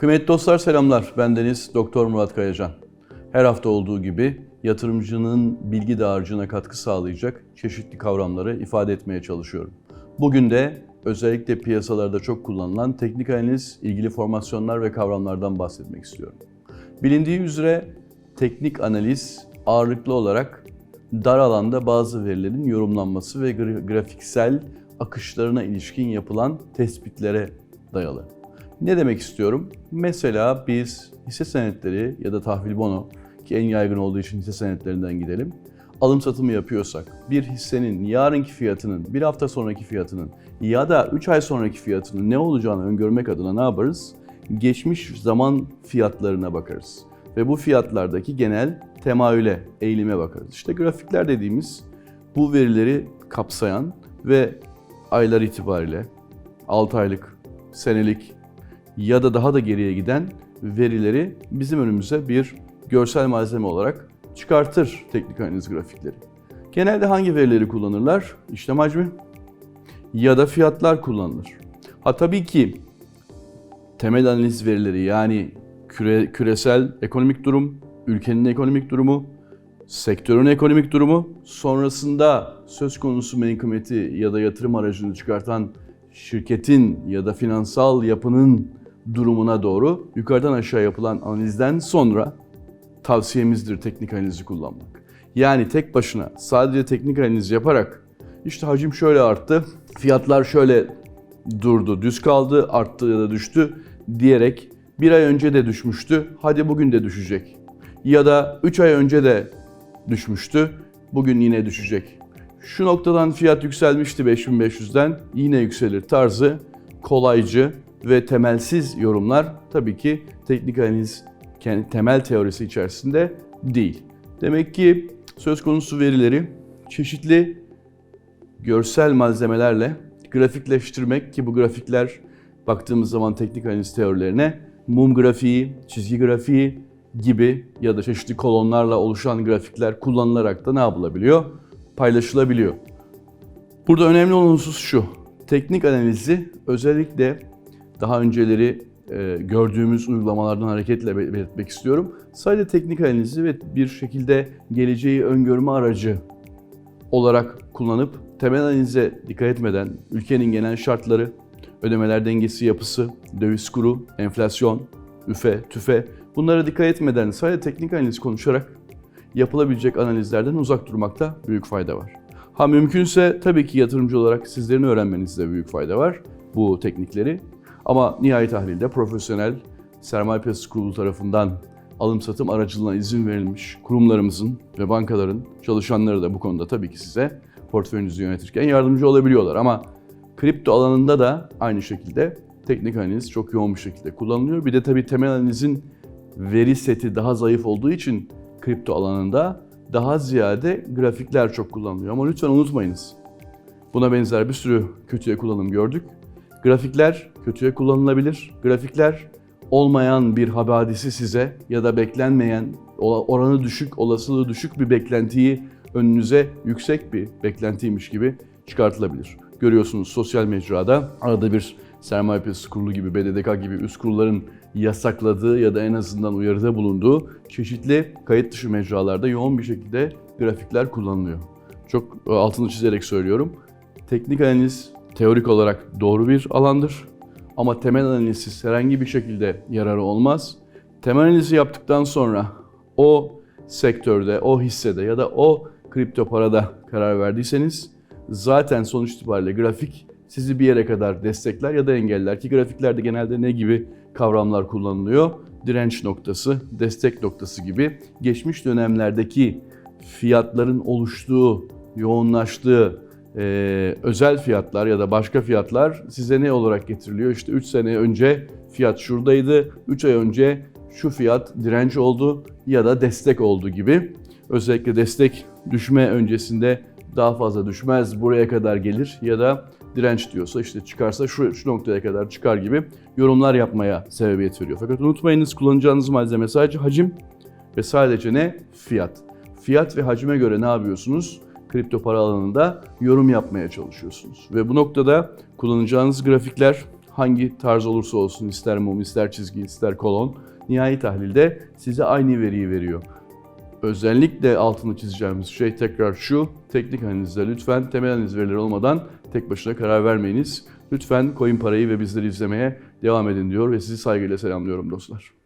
Kıymetli dostlar selamlar. Ben Deniz Doktor Murat Kayacan. Her hafta olduğu gibi yatırımcının bilgi dağarcığına katkı sağlayacak çeşitli kavramları ifade etmeye çalışıyorum. Bugün de özellikle piyasalarda çok kullanılan teknik analiz, ilgili formasyonlar ve kavramlardan bahsetmek istiyorum. Bilindiği üzere teknik analiz ağırlıklı olarak dar alanda bazı verilerin yorumlanması ve gra- grafiksel akışlarına ilişkin yapılan tespitlere dayalı. Ne demek istiyorum? Mesela biz hisse senetleri ya da tahvil bono ki en yaygın olduğu için hisse senetlerinden gidelim. Alım satımı yapıyorsak bir hissenin yarınki fiyatının, bir hafta sonraki fiyatının ya da 3 ay sonraki fiyatının ne olacağını öngörmek adına ne yaparız? Geçmiş zaman fiyatlarına bakarız. Ve bu fiyatlardaki genel temayüle, eğilime bakarız. İşte grafikler dediğimiz bu verileri kapsayan ve aylar itibariyle 6 aylık, senelik ya da daha da geriye giden verileri bizim önümüze bir görsel malzeme olarak çıkartır teknik analiz grafikleri. Genelde hangi verileri kullanırlar? İşlem hacmi ya da fiyatlar kullanılır. Ha tabii ki temel analiz verileri yani küre, küresel ekonomik durum, ülkenin ekonomik durumu, sektörün ekonomik durumu, sonrasında söz konusu menkumeti ya da yatırım aracını çıkartan şirketin ya da finansal yapının durumuna doğru yukarıdan aşağı yapılan analizden sonra tavsiyemizdir teknik analizi kullanmak. Yani tek başına sadece teknik analiz yaparak işte hacim şöyle arttı, fiyatlar şöyle durdu, düz kaldı, arttı ya da düştü diyerek bir ay önce de düşmüştü, hadi bugün de düşecek. Ya da 3 ay önce de düşmüştü, bugün yine düşecek. Şu noktadan fiyat yükselmişti 5500'den, yine yükselir tarzı kolaycı ve temelsiz yorumlar tabii ki teknik analiz kendi temel teorisi içerisinde değil. Demek ki söz konusu verileri çeşitli görsel malzemelerle grafikleştirmek ki bu grafikler baktığımız zaman teknik analiz teorilerine mum grafiği, çizgi grafiği gibi ya da çeşitli kolonlarla oluşan grafikler kullanılarak da ne yapılabiliyor? Paylaşılabiliyor. Burada önemli olan husus şu. Teknik analizi özellikle daha önceleri e, gördüğümüz uygulamalardan hareketle bel- belirtmek istiyorum. Sadece teknik analizi ve bir şekilde geleceği öngörme aracı olarak kullanıp temel analize dikkat etmeden ülkenin genel şartları, ödemeler dengesi yapısı, döviz kuru, enflasyon, üfe, tüfe bunlara dikkat etmeden sadece teknik analiz konuşarak yapılabilecek analizlerden uzak durmakta büyük fayda var. Ha mümkünse tabii ki yatırımcı olarak sizlerin öğrenmenizde büyük fayda var bu teknikleri. Ama nihai tahlilde profesyonel sermaye piyasası kurulu tarafından alım satım aracılığına izin verilmiş kurumlarımızın ve bankaların çalışanları da bu konuda tabii ki size portföyünüzü yönetirken yardımcı olabiliyorlar. Ama kripto alanında da aynı şekilde teknik analiz çok yoğun bir şekilde kullanılıyor. Bir de tabii temel analizin veri seti daha zayıf olduğu için kripto alanında daha ziyade grafikler çok kullanılıyor. Ama lütfen unutmayınız. Buna benzer bir sürü kötüye kullanım gördük. Grafikler kötüye kullanılabilir. Grafikler olmayan bir habadisi size ya da beklenmeyen, oranı düşük, olasılığı düşük bir beklentiyi önünüze yüksek bir beklentiymiş gibi çıkartılabilir. Görüyorsunuz sosyal mecrada arada bir sermaye piyasası kurulu gibi, BDDK gibi üst kurulların yasakladığı ya da en azından uyarıda bulunduğu çeşitli kayıt dışı mecralarda yoğun bir şekilde grafikler kullanılıyor. Çok e, altını çizerek söylüyorum. Teknik analiz teorik olarak doğru bir alandır. Ama temel analizsiz herhangi bir şekilde yararı olmaz. Temel analizi yaptıktan sonra o sektörde, o hissede ya da o kripto parada karar verdiyseniz zaten sonuç itibariyle grafik sizi bir yere kadar destekler ya da engeller ki grafiklerde genelde ne gibi kavramlar kullanılıyor? Direnç noktası, destek noktası gibi geçmiş dönemlerdeki fiyatların oluştuğu, yoğunlaştığı e, özel fiyatlar ya da başka fiyatlar size ne olarak getiriliyor? İşte 3 sene önce fiyat şuradaydı, 3 ay önce şu fiyat direnç oldu ya da destek oldu gibi. Özellikle destek düşme öncesinde daha fazla düşmez, buraya kadar gelir ya da direnç diyorsa işte çıkarsa şu, şu noktaya kadar çıkar gibi yorumlar yapmaya sebebiyet veriyor. Fakat unutmayınız kullanacağınız malzeme sadece hacim ve sadece ne? Fiyat. Fiyat ve hacime göre ne yapıyorsunuz? Kripto para alanında yorum yapmaya çalışıyorsunuz. Ve bu noktada kullanacağınız grafikler hangi tarz olursa olsun ister mum, ister çizgi, ister kolon nihai tahlilde size aynı veriyi veriyor. Özellikle altını çizeceğimiz şey tekrar şu. Teknik analizde lütfen temel analiz verileri olmadan tek başına karar vermeyiniz. Lütfen coin parayı ve bizleri izlemeye devam edin diyor ve sizi saygıyla selamlıyorum dostlar.